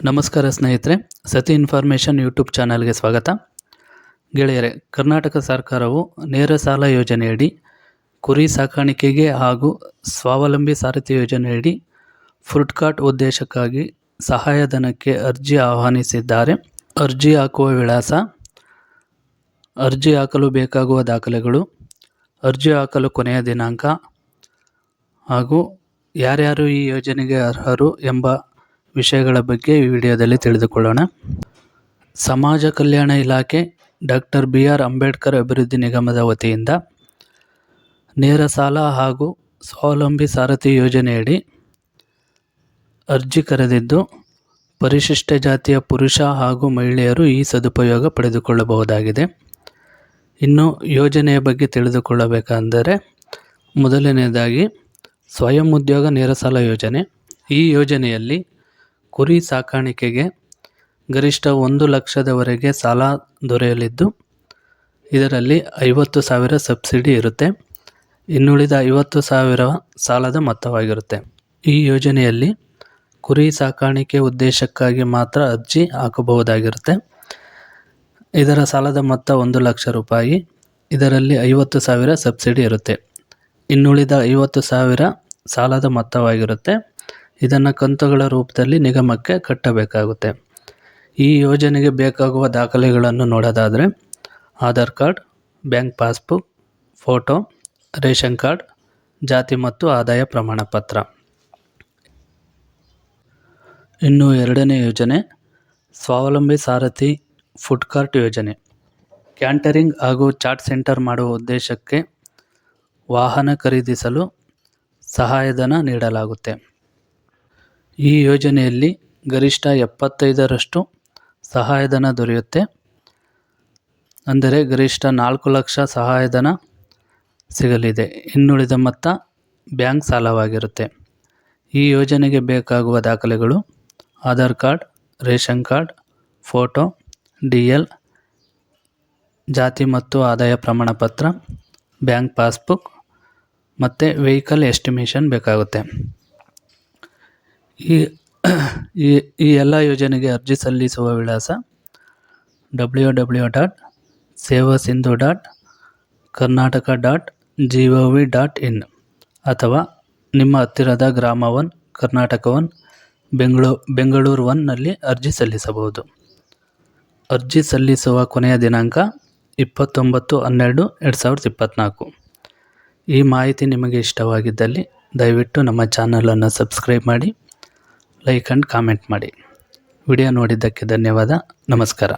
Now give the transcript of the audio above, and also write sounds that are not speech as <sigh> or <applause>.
ನಮಸ್ಕಾರ ಸ್ನೇಹಿತರೆ, ಸತಿ ಇನ್ಫಾರ್ಮೇಷನ್ ಯೂಟ್ಯೂಬ್ ಚಾನಲ್ಗೆ ಸ್ವಾಗತ. ಗೆಳೆಯರೆ, ಕರ್ನಾಟಕ ಸರ್ಕಾರವು ನೇರ ಸಾಲ ಯೋಜನೆಯಡಿ ಕುರಿ ಸಾಕಾಣಿಕೆಗೆ ಹಾಗೂ ಸ್ವಾವಲಂಬಿ ಸಾರಥಿ ಯೋಜನೆಯಡಿ ಫುಡ್ಕಾರ್ಟ್ ಉದ್ದೇಶಕ್ಕಾಗಿ ಸಹಾಯಧನಕ್ಕೆ ಅರ್ಜಿ ಆಹ್ವಾನಿಸಿದ್ದಾರೆ. ಅರ್ಜಿ ಹಾಕುವ ವಿಳಾಸ, ಅರ್ಜಿ ಹಾಕಲು ಬೇಕಾಗುವ ದಾಖಲೆಗಳು, ಅರ್ಜಿ ಹಾಕಲು ಕೊನೆಯ ದಿನಾಂಕ ಹಾಗೂ ಯಾರ್ಯಾರು ಈ ಯೋಜನೆಗೆ ಅರ್ಹರು ಎಂಬ ವಿಷಯಗಳ ಬಗ್ಗೆ ಈ ವಿಡಿಯೋದಲ್ಲಿ ತಿಳಿದುಕೊಳ್ಳೋಣ. ಸಮಾಜ ಕಲ್ಯಾಣ ಇಲಾಖೆ ಡಾಕ್ಟರ್ ಬಿ ಆರ್ ಅಂಬೇಡ್ಕರ್ ಅಭಿವೃದ್ಧಿ ನಿಗಮದ ವತಿಯಿಂದ ನೇರ ಸಾಲ ಹಾಗೂ ಸ್ವಾವಲಂಬಿ ಸಾರಥಿ ಯೋಜನೆಯಡಿ ಅರ್ಜಿ ಕರೆದಿದ್ದು, ಪರಿಶಿಷ್ಟ ಜಾತಿಯ ಪುರುಷ ಹಾಗೂ ಮಹಿಳೆಯರು ಈ ಸದುಪಯೋಗ ಪಡೆದುಕೊಳ್ಳಬಹುದಾಗಿದೆ. ಇನ್ನು ಯೋಜನೆಯ ಬಗ್ಗೆ ತಿಳಿದುಕೊಳ್ಳಬೇಕೆಂದರೆ ಮೊದಲನೆಯದಾಗಿ ಸ್ವಯಂ ಉದ್ಯೋಗ ನೇರ ಸಾಲ ಯೋಜನೆ. ಈ ಯೋಜನೆಯಲ್ಲಿ ಕುರಿ ಸಾಕಾಣಿಕೆಗೆ ಗರಿಷ್ಠ ಒಂದು ಲಕ್ಷದವರೆಗೆ ಸಾಲ ದೊರೆಯಲಿದ್ದು, ಇದರಲ್ಲಿ ಐವತ್ತು ಸಾವಿರ ಸಬ್ಸಿಡಿ ಇರುತ್ತೆ. ಇನ್ನುಳಿದ ಐವತ್ತು ಸಾವಿರ ಸಾಲದ ಮೊತ್ತವಾಗಿರುತ್ತೆ. ಈ ಯೋಜನೆಯಲ್ಲಿ ಕುರಿ ಸಾಕಾಣಿಕೆ ಉದ್ದೇಶಕ್ಕಾಗಿ ಮಾತ್ರ ಅರ್ಜಿ ಹಾಕಬಹುದಾಗಿರುತ್ತೆ. ಇದರ ಸಾಲದ ಮೊತ್ತ ಒಂದು ಲಕ್ಷ ರೂಪಾಯಿ. ಇದರಲ್ಲಿ ಐವತ್ತು ಸಾವಿರ ಸಬ್ಸಿಡಿ ಇರುತ್ತೆ. ಇನ್ನುಳಿದ ಐವತ್ತು ಸಾವಿರ ಸಾಲದ ಮೊತ್ತವಾಗಿರುತ್ತೆ. ಇದನ್ನು ಕಂತುಗಳ ರೂಪದಲ್ಲಿ ನಿಗಮಕ್ಕೆ ಕಟ್ಟಬೇಕಾಗುತ್ತೆ. ಈ ಯೋಜನೆಗೆ ಬೇಕಾಗುವ ದಾಖಲೆಗಳನ್ನು ನೋಡೋದಾದರೆ Aadhaar card, bank passbook, photo, ration card, ಜಾತಿ ಮತ್ತು ಆದಾಯ ಪ್ರಮಾಣ ಪತ್ರ ಇನ್ನು ಎರಡನೇ ಯೋಜನೆ, ಸ್ವಾವಲಂಬಿ ಸಾರಥಿ ಫುಡ್ ಕಾರ್ಟ್ ಯೋಜನೆ. ಕ್ಯಾಂಟರಿಂಗ್ ಹಾಗೂ ಚಾಟ್ ಸೆಂಟರ್ ಮಾಡುವ ಉದ್ದೇಶಕ್ಕೆ ವಾಹನ ಖರೀದಿಸಲು ಸಹಾಯಧನ ನೀಡಲಾಗುತ್ತೆ. ಈ ಯೋಜನೆಯಲ್ಲಿ ಗರಿಷ್ಠ ಎಪ್ಪತ್ತೈದರಷ್ಟು ಸಹಾಯಧನ ದೊರೆಯುತ್ತೆ. ಅಂದರೆ ಗರಿಷ್ಠ ನಾಲ್ಕು ಲಕ್ಷ ಸಹಾಯಧನ ಸಿಗಲಿದೆ. ಇನ್ನುಳಿದ ಮೊತ್ತ ಬ್ಯಾಂಕ್ ಸಾಲವಾಗಿರುತ್ತೆ. ಈ ಯೋಜನೆಗೆ ಬೇಕಾಗುವ ದಾಖಲೆಗಳು Aadhaar card, ration card, photo, D L, ಜಾತಿ ಮತ್ತು ಆದಾಯ ಪ್ರಮಾಣ ಪತ್ರ ಬ್ಯಾಂಕ್ ಪಾಸ್ಬುಕ್ ಮತ್ತು ವೆಹಿಕಲ್ ಎಸ್ಟಿಮೇಷನ್ ಬೇಕಾಗುತ್ತೆ. ಈ <clears throat> ಈ ಈ ಎಲ್ಲ ಯೋಜನೆಗೆ ಅರ್ಜಿ ಸಲ್ಲಿಸುವ ವಿಳಾಸ W W dot Seva Sindhu dot Karnataka dot G O V dot in ಅಥವಾ ನಿಮ್ಮ ಹತ್ತಿರದ ಗ್ರಾಮ ಒನ್ ಕರ್ನಾಟಕ ಒನ್ ಬೆಂಗಳೂ, ಬೆಂಗಳೂರು ಒನ್ನಲ್ಲಿ ಅರ್ಜಿ ಸಲ್ಲಿಸಬಹುದು. ಅರ್ಜಿ ಸಲ್ಲಿಸುವ ಕೊನೆಯ ದಿನಾಂಕ ಇಪ್ಪತ್ತೊಂಬತ್ತು ಹನ್ನೆರಡು ಎರಡು ಸಾವಿರದ ಇಪ್ಪತ್ತ್ನಾಲ್ಕು ಈ ಮಾಹಿತಿ ನಿಮಗೆ ಇಷ್ಟವಾಗಿದ್ದಲ್ಲಿ ದಯವಿಟ್ಟು ನಮ್ಮ ಚಾನಲನ್ನು ಸಬ್ಸ್ಕ್ರೈಬ್ ಮಾಡಿ. ಲೈಕ್ ಆ್ಯಂಡ್ ಕಾಮೆಂಟ್ ಮಾಡಿ. ವಿಡಿಯೋ ನೋಡಿದ್ದಕ್ಕೆ ಧನ್ಯವಾದ. ನಮಸ್ಕಾರ.